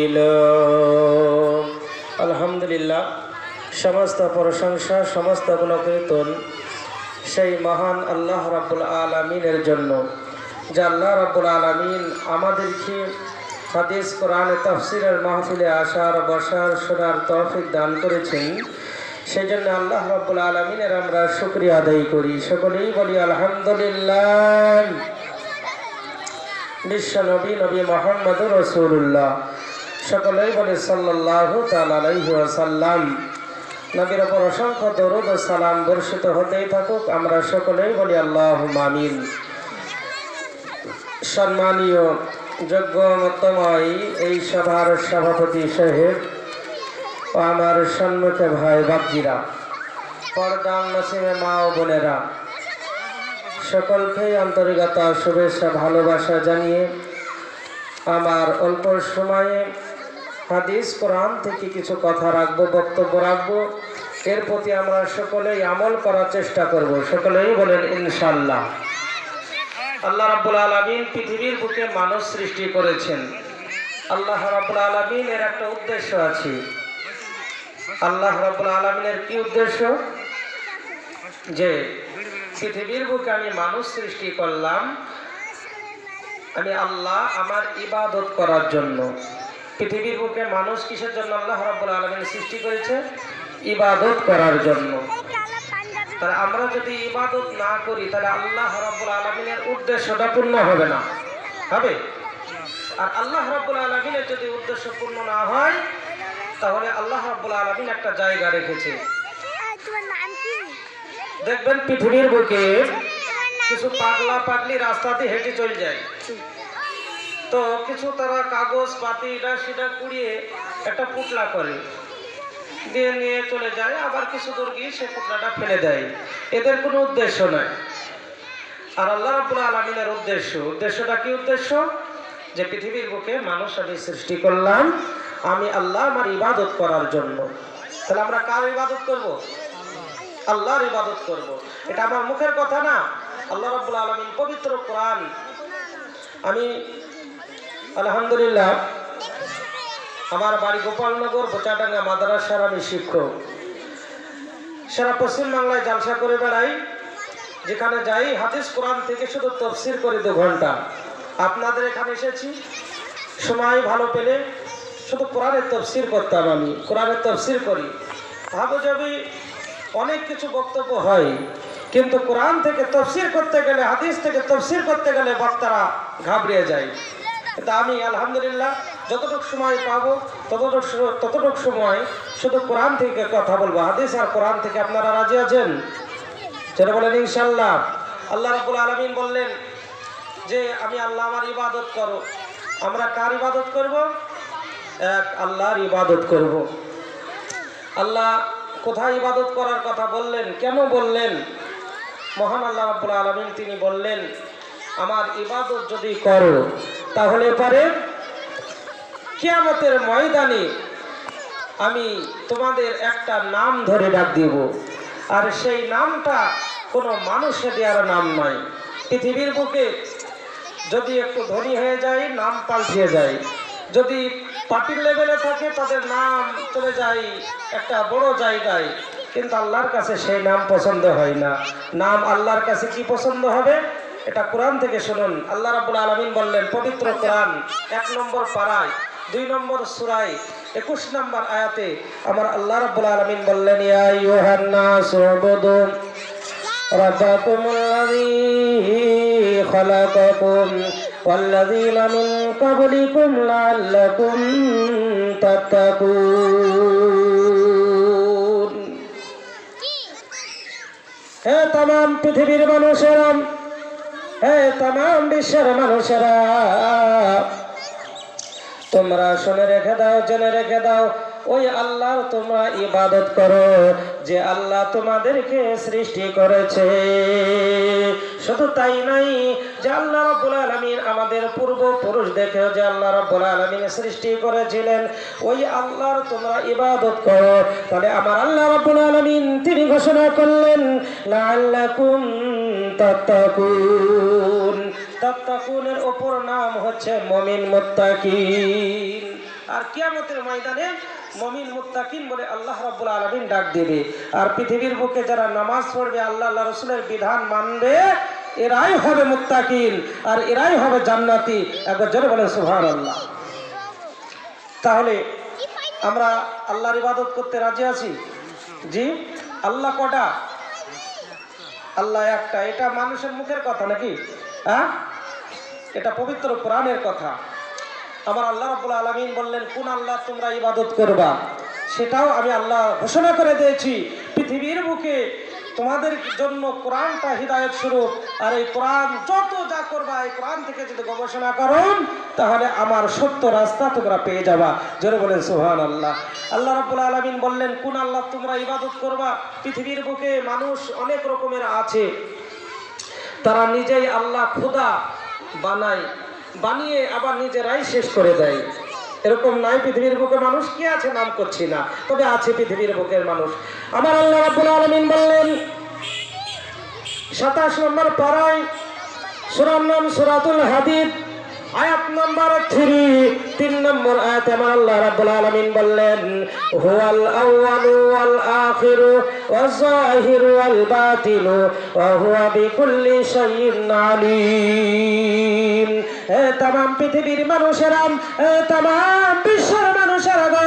দিল। আলহামদুলিল্লাহ, সমস্ত প্রশংসা, সমস্ত গুণকীর্তন সেই মহান আল্লাহ রাব্বুল আলমিনের জন্য, যে আল্লাহ রাব্বুল আলমিন আমাদেরকে হাদিস, কোরআনে, তফসিরের মাহফিলে আসার, বসার, শোনার তৌফিক দান করেছেন। সেই জন্য আল্লাহ রাব্বুল আলমিনের আমরা শুক্রিয়া আদায় করি। সকলেই বলি আলহামদুলিল্লাহ। বিশ্ব নবী নবী মোহাম্মদ রসুল্লাহ সকলেই বলে সাল্লাহ সাল্লাম নবীর ওপর অসংখ্য দরুদ সালাম বর্ষিত হতেই থাকুক, আমরা সকলেই বলি আল্লাহ মামিন সম্মানীয় যোগ্যমতময় এই সভার সভাপতি সাহেব ও আমার সম্মুখে ভাই বাপজিরা পর্দাম নসিমে মা ও বোনেরা, সকলকেই আন্তরিকতা, শুভেচ্ছা, ভালোবাসা জানিয়ে আমার অল্প সময়ে হাদিস, কোরআন থেকে কিছু কথা রাখব, বক্তব্য রাখব। এর প্রতি আমরা সকলেই আমল করার চেষ্টা করব। সকলেই বলেন ইনশাল্লাহ আল্লাহ রাব্বুল আলমিন পৃথিবীর বুকে মানুষ সৃষ্টি করেছেন। আল্লাহ রাব্বুল আলমিনের একটা উদ্দেশ্য আছে। আল্লাহ রাব্বুল আলমিনের কি উদ্দেশ্য? যে, পৃথিবীর বুকে আমি মানুষ সৃষ্টি করলাম, আমি আল্লাহ আমার ইবাদত করার জন্য। পৃথিবীর বুকে মানুষ কিসের জন্য আল্লাহ রাব্বুল আলমিন সৃষ্টি করেছে? ইবাদত করার জন্য। তাহলে আমরা যদি ইবাদত না করি, তাহলে আল্লাহ রাব্বুল আলমিনের উদ্দেশ্যটা পূর্ণ হবে না। হবে? আর আল্লাহ রাব্বুল আলমিনের যদি উদ্দেশ্য পূর্ণ না হয়, তাহলে আল্লাহ রাব্বুল আলমিন একটা জায়গা রেখেছে। দেখবেন পৃথিবীর বুকে কিছু পাগলা পাগলি রাস্তা দিয়ে হেঁটে চলে যায়। তো কিছু তারা কাগজ, পাতি এটা সেটা কুড়িয়ে একটা পুটলা করে। দিয়ে নিয়ে চলে যায়, আবার কিছু দূর গিয়ে সে পুটলাটা ফেলে দেয়। এদের কোনো উদ্দেশ্য নাই। আর আল্লাহ রাব্বুল আলমিনের উদ্দেশ্য। উদ্দেশ্যটা কি উদ্দেশ্য? যে পৃথিবীর বুকে মানুষ আমি সৃষ্টি করলাম, আমি আল্লাহ আমার ইবাদত করার জন্য। তাহলে আমরা কার ইবাদত করব? আল্লাহর ইবাদত করব। এটা আমার মুখের কথা না। আল্লাহ রাব্বুল আলমিন পবিত্র কোরআন, আমি আলহামদুলিল্লাহ। আমার বাড়ি গোপালনগর, বোচাডাঙ্গা মাদ্রাসার আমি শিক্ষক। সারা পশ্চিমবাংলায় জালসা করে বেড়াই, যেখানে যাই, হাদিস কোরআন থেকে শুধু তফসির করি দু ঘণ্টা। আপনাদের এখানে এসেছি, সময় ভালো পেলে শুধু কোরআনের তফসির করতাম আমি, কোরআনের তফসির করি। ভাবো যাবি অনেক কিছু বক্তব্য হয়, কিন্তু কোরআন থেকে তফসির করতে গেলে, হাদিস থেকে তফসির করতে গেলে বক্তারা ঘাবড়িয়ে যায়। কিন্তু আমি আলহামদুলিল্লাহ যতটুকু সময় পাবো, ততটুকু ততটুকু সময় শুধু কোরআন থেকে কথা বলব, হাদিস আর কোরআন থেকে আপনারা রাজি আছেন? সেটা বলেন ইনশাল্লাহ আল্লাহ রাবুল আলমিন বললেন যে, আমি আল্লাহ আমার ইবাদত করো। আমরা কার ইবাদত করব? এক, আল্লাহর ইবাদত করব। আল্লাহ কোথায় ইবাদত করার কথা বললেন? কেন বললেন? মহান আল্লাহ রাব্বুল আলমিন তিনি বললেন, আমার ইবাদত যদি করো তাহলে পরে কেয়ামতের ময়দানে আমি তোমাদের একটা নাম ধরে ডাক দিব। আর সেই নামটা কোনো মানুষে দেওয়ার নাম নয় পৃথিবীর বুকে যদি একটু ধনী হয়ে যায় নাম পাল্টিয়ে যায় যদি পার্টির লেভেলে থাকে, তাদের নাম চলে যায় একটা বড় জায়গায়। কিন্তু আল্লাহর কাছে সেই নাম পছন্দ হয় না। নাম আল্লাহর কাছে কি পছন্দ হবে? এটা কোরআন থেকে শুনুন আল্লাহ রাবুল আলমিন বললেন পবিত্র কোরআন এক নম্বর পাড়ায় দুই নম্বর সুরাই একুশ নম্বর আয়াতে আমার আল্লাহ রাবুল আলমিন বললেন ইয়া ইউহান্নাস উবুদু ربكم الذي خلقكم والذين من قبلكم لعلكم تتقون হে তাম পৃথিবীর মানুষেরা হে তাম বিশ্বের মানুষেরা, তোমরা শুনে রেখে দাও, জেনে রেখে দাও, ওই আল্লাহর তোমরা ইবাদত করো, যে আল্লাহ তোমাদেরকে সৃষ্টি করেছে। শুধু তাই নাই যে আল্লাহ রাব্বুল আলামিন আমাদের পূর্বপুরুষ দেখেও যে আল্লাহ রাব্বুল আলামিন সৃষ্টি করেছিলেন, ওই আল্লাহর তোমরা ইবাদত করো। তাহলে আমার আল্লাহ রাব্বুল আলামিন তিনি ঘোষণা করলেন, লাআল্লাকুম তাত্তাকুন তাত্তাকুনের অপর নাম হচ্ছে মমিন মুত্তাকিন। আর কিয়ামতের ময়দানে মমিন মুত্তাকিন বলে আল্লাহ রাব্বুল আলামিন ডাক দেবে। আর পৃথিবীর বুকে যারা নামাজ পড়বে, আল্লাহ আল্লাহ রসুলের বিধান মানবে, এরাই হবে মুত্তাকিন আর এরাই হবে জান্নাতি। একবার জোরে বলেন, সুবহানাল্লাহ। তাহলে আমরা আল্লাহর ইবাদত করতে রাজি আছি? জি? আল্লাহ কটা? আল্লাহ একটা, এটা মানুষের মুখের কথা নাকি? হ্যাঁ? এটা পবিত্র কোরআনের কথা। আমার আল্লাহ রব্বুল আলমিন বললেন, কোন আল্লাহ, তোমরা ইবাদত করবা? সেটাও আমি আল্লাহ ঘোষণা করে দিয়েছি। পৃথিবীর বুকে তোমাদের জন্য কোরআনটা হৃদায়ত স্বরূপ। আর এই কোরআন যত যা করবা, এই কোরআন থেকে যদি গবেষণা করুন তাহলে আমার সত্য রাস্তা তোমরা পেয়ে যাবা। জোরে বলেন সোহান আল্লাহ আল্লাহ রাব্বুল আলামিন বললেন কোন আল্লাহ, তোমরা ইবাদত করবা। পৃথিবীর বুকে মানুষ অনেক রকমের আছে। তারা নিজেই আল্লাহ খোদা বানায়, বানিয়ে আবার নিজেরাই শেষ করে দেয়। এরকম নাই, পৃথিবীর বুকে মানুষ কি আছে? নাম করছি না। তবে আছে পৃথিবীর বুকের মানুষ। আমার আল্লাহ রাব্বুল আলামিন বললেন, সাতাশ নম্বর পাড়ায় সুরার নাম সুরাতুল হাদিদ, আয়াত নম্বর থ্রি, তিন নম্বর আয়াতে আমার আল্লাহ রাব্বুল আলামিন বললেন, হুয়াল আউয়ালু ওয়াল আখিরু ওয়াজ জাহিরু ওয়াল বাতিনু ওয়া হুয়া বিকুল্লি শাইইন আলিম। তাম পৃথিবীর মানুষেরাম তাম বিশ্বের মানুষেরা গো,